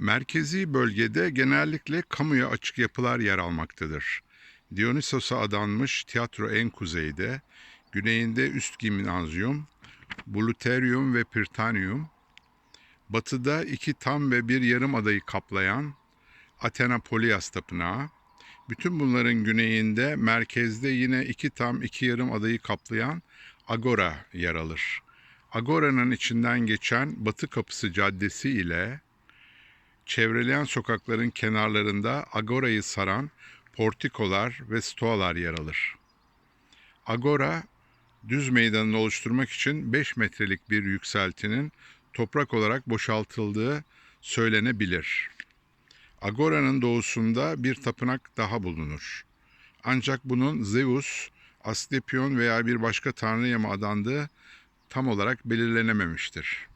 Merkezi bölgede genellikle kamuya açık yapılar yer almaktadır. Dionysos'a adanmış tiyatro en kuzeyde, güneyinde üst gimnazyum, Buluterium ve Prytaneum, batıda iki tam ve bir yarım adayı kaplayan Athena Polias Tapınağı, bütün bunların güneyinde merkezde yine iki tam iki yarım adayı kaplayan Agora yer alır. Agora'nın içinden geçen Batı Kapısı Caddesi ile çevreleyen sokakların kenarlarında Agora'yı saran portikolar ve stoalar yer alır. Agora, düz meydanını oluşturmak için 5 metrelik bir yükseltinin toprak olarak boşaltıldığı söylenebilir. Agora'nın doğusunda bir tapınak daha bulunur. Ancak bunun Zeus, Asklepion veya bir başka tanrıya mı adandığı tam olarak belirlenememiştir.